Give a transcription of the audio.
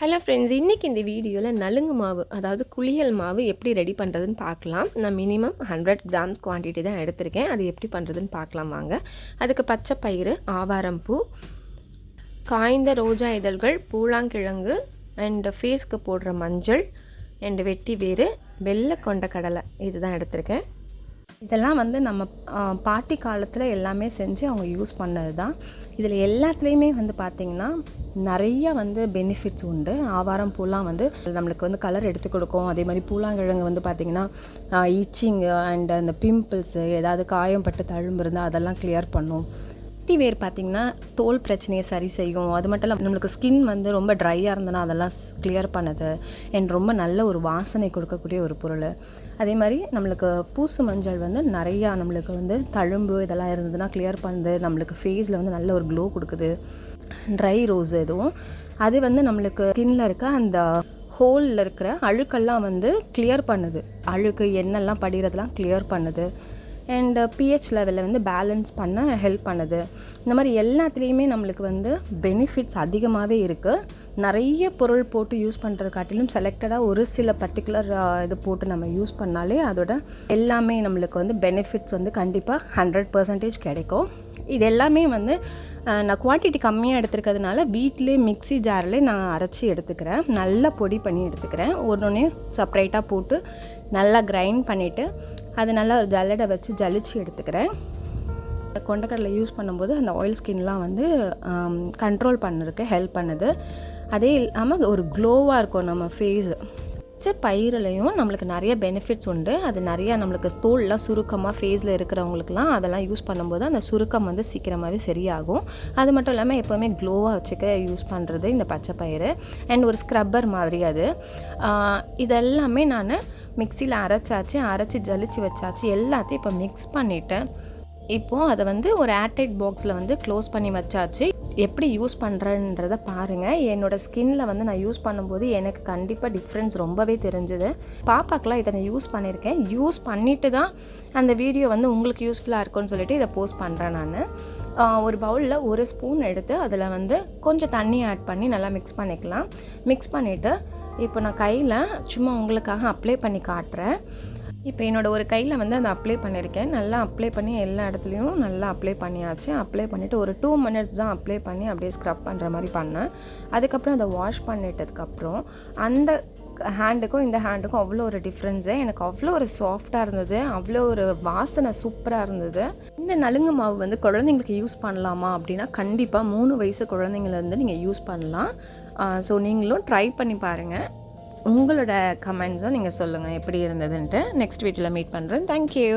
Hello friends இன்றைக்கி இந்த வீடியோவில் நலுங்கு மாவு அதாவது குளியல் மாவு எப்படி ரெடி பண்ணுறதுன்னு பார்க்கலாம். நான் மினிமம் ஹண்ட்ரட் கிராம்ஸ் குவான்டிட்டி தான் எடுத்திருக்கேன். அது எப்படி பண்ணுறதுன்னு பார்க்கலாம் வாங்க. அதுக்கு பச்சை பயிறு ஆவாரம் பூ காய்ந்த ரோஜா இதழ்கள் பூலாங்கிழங்கு அண்ட் ஃபேஸ்க்கு போடுற மஞ்சள் அண்ட் வெட்டி வேறு வெள்ளை கொண்ட கடலை. இதுதான் எடுத்திருக்கேன். இதெல்லாம் வந்து நம்ம பாட்டி காலத்தில் எல்லாமே செஞ்சு அவங்க யூஸ் பண்ணது தான் இதில் எல்லாத்துலேயுமே வந்து பார்த்திங்கன்னா நிறைய வந்து பெனிஃபிட்ஸ் உண்டு. ஆவாரம் பூலாம் வந்து நம்மளுக்கு வந்து கலர் எடுத்து கொடுக்கும். அதே மாதிரி பூலாங்கிழங்கு வந்து பார்த்திங்கன்னா இச்சிங்கு அண்ட் அந்த பிம்பிள்ஸு ஏதாவது காயம் பட்டு தழும்பு இருந்தால் அதெல்லாம் கிளியர் பண்ணும். வெட்டி வேர் பார்த்திங்கன்னா தோல் பிரச்சனையை சரி செய்யும். அது மட்டும் இல்லாமல் நம்மளுக்கு ஸ்கின் வந்து ரொம்ப ட்ரையாக இருந்ததுன்னா அதெல்லாம் கிளியர் பண்ணுது. அண்ட் ரொம்ப நல்ல ஒரு வாசனை கொடுக்கக்கூடிய ஒரு பொருள். அதே மாதிரி நம்மளுக்கு பூசு மஞ்சள் வந்து நிறையா நம்மளுக்கு வந்து தழும்பு இதெல்லாம் இருந்ததுன்னா கிளியர் பண்ணுது. நம்மளுக்கு ஃபேஸில் வந்து நல்ல ஒரு க்ளோ கொடுக்குது. ட்ரை ரோஸ் எதுவும். அது வந்து நம்மளுக்கு ஸ்கின்ல இருக்க அந்த ஹோலில் இருக்கிற அழுக்கெல்லாம் வந்து கிளியர் பண்ணுது. அழுக்கு எண்ணெல்லாம் படிகிறதெல்லாம் கிளியர் பண்ணுது. அண்ட் பிஹெச் லெவலில் வந்து பேலன்ஸ் பண்ண ஹெல்ப் பண்ணுது. இந்த மாதிரி எல்லாத்துலேயுமே நம்மளுக்கு வந்து பெனிஃபிட்ஸ் அதிகமாகவே இருக்குது நிறைய பொருள் போட்டு யூஸ் பண்ணுற காட்டிலும் செலக்டடாக ஒரு சில பர்டிகுலர் இது போட்டு நம்ம யூஸ் பண்ணாலே அதோட எல்லாமே நம்மளுக்கு வந்து பெனிஃபிட்ஸ் வந்து கண்டிப்பாக ஹண்ட்ரட் பர்சன்டேஜ் கிடைக்கும். இது எல்லாமே வந்து நான் குவான்டிட்டி கம்மியாக எடுத்துருக்கிறதுனால வீட்டிலே மிக்ஸி ஜாரில் நான் அரைச்சி எடுத்துக்கிறேன். நல்லா பொடி பண்ணி எடுத்துக்கிறேன். ஒன்று செப்பரேட்டாக போட்டு நல்லா கிரைண்ட் பண்ணிவிட்டு அது நல்லா ஒரு ஜல்லடை வச்சு ஜலிச்சு எடுத்துக்கிறேன். கொண்டக்கடலை யூஸ் பண்ணும்போது அந்த ஆயில் ஸ்கின்லாம் வந்து கண்ட்ரோல் பண்ணுறதுக்கு ஹெல்ப் பண்ணுது. அதே இல்லாமல் ஒரு க்ளோவாக இருக்கும் நம்ம ஃபேஸு பச்சை நம்மளுக்கு நிறைய பெனிஃபிட்ஸ் உண்டு. அது நிறையா நம்மளுக்கு தோல்லாம் சுருக்கமாக ஃபேஸில் இருக்கிறவங்களுக்குலாம் அதெல்லாம் யூஸ் பண்ணும்போது அந்த சுருக்கம் வந்து சீக்கிரமாகவே சரியாகும். அது மட்டும் இல்லாமல் எப்போவுமே க்ளோவாக வச்சுக்க யூஸ் பண்ணுறது இந்த பச்சை பயிறு. அண்ட் ஒரு ஸ்க்ரப்பர் மாதிரி அது. இதெல்லாமே நான் மிக்சியில் அரைச்சாச்சு அரைச்சி ஜலிச்சு வச்சாச்சு எல்லாத்தையும் இப்போ மிக்ஸ் பண்ணிவிட்டு இப்போது அதை வந்து ஒரு ஏர்டைட் பாக்ஸில் வந்து க்ளோஸ் பண்ணி வச்சாச்சு. எப்படி யூஸ் பண்ணுறன்றத பாருங்கள் என்னோடய ஸ்கின்ல வந்து நான் யூஸ் பண்ணும்போது எனக்கு கண்டிப்பாக டிஃப்ரென்ஸ் ரொம்பவே தெரிஞ்சுது. பாப்பாக்கெலாம் இதை நான் யூஸ் பண்ணியிருக்கேன். யூஸ் பண்ணிட்டு தான் அந்த வீடியோ வந்து உங்களுக்கு யூஸ்ஃபுல்லாக இருக்கும்னு சொல்லிட்டு இதை போஸ்ட் பண்ணுறேன் நான். ஒரு பவுலில் ஒரு ஸ்பூன் எடுத்து அதில் வந்து கொஞ்சம் தண்ணி ஆட் பண்ணி நல்லா மிக்ஸ் பண்ணிக்கலாம். மிக்ஸ் பண்ணிவிட்டு இப்போ நான் கையில் சும்மா உங்களுக்காக அப்ளை பண்ணி காட்டுறேன். இப்போ என்னோடய ஒரு கையில் வந்து அதை அப்ளை பண்ணியிருக்கேன். நல்லா அப்ளை பண்ணி எல்லா இடத்துலையும் நல்லா அப்ளை பண்ணியாச்சு. அப்ளை பண்ணிவிட்டு ஒரு டூ மினிட்ஸ் தான் அப்ளை பண்ணி அப்படியே ஸ்க்ரப் பண்ணுற மாதிரி பண்ணேன். அதுக்கப்புறம் அதை வாஷ் பண்ணிட்டதுக்கப்புறம் அந்த ஹேண்டுக்கும் இந்த ஹேண்டுக்கும் அவ்வளோ ஒரு டிஃப்ரென்ஸு எனக்கு அவ்வளோ ஒரு சாஃப்டாக இருந்தது. அவ்வளோ ஒரு வாசனை சூப்பராக இருந்தது. இந்த நலுங்கு மாவு வந்து குழந்தைங்களுக்கு யூஸ் பண்ணலாமா அப்படின்னா கண்டிப்பாக மூணு வயசு குழந்தைங்கள வந்து நீங்கள் யூஸ் பண்ணலாம். ஸோ நீங்களும் ட்ரை பண்ணி பாருங்கள் உங்களோட கமெண்ட்ஸும் நீங்கள் சொல்லுங்கள் எப்படி இருந்ததுன்ட்டு. நெக்ஸ்ட் வீட்டில் மீட் பண்ணுறேன் தேங்க்யூ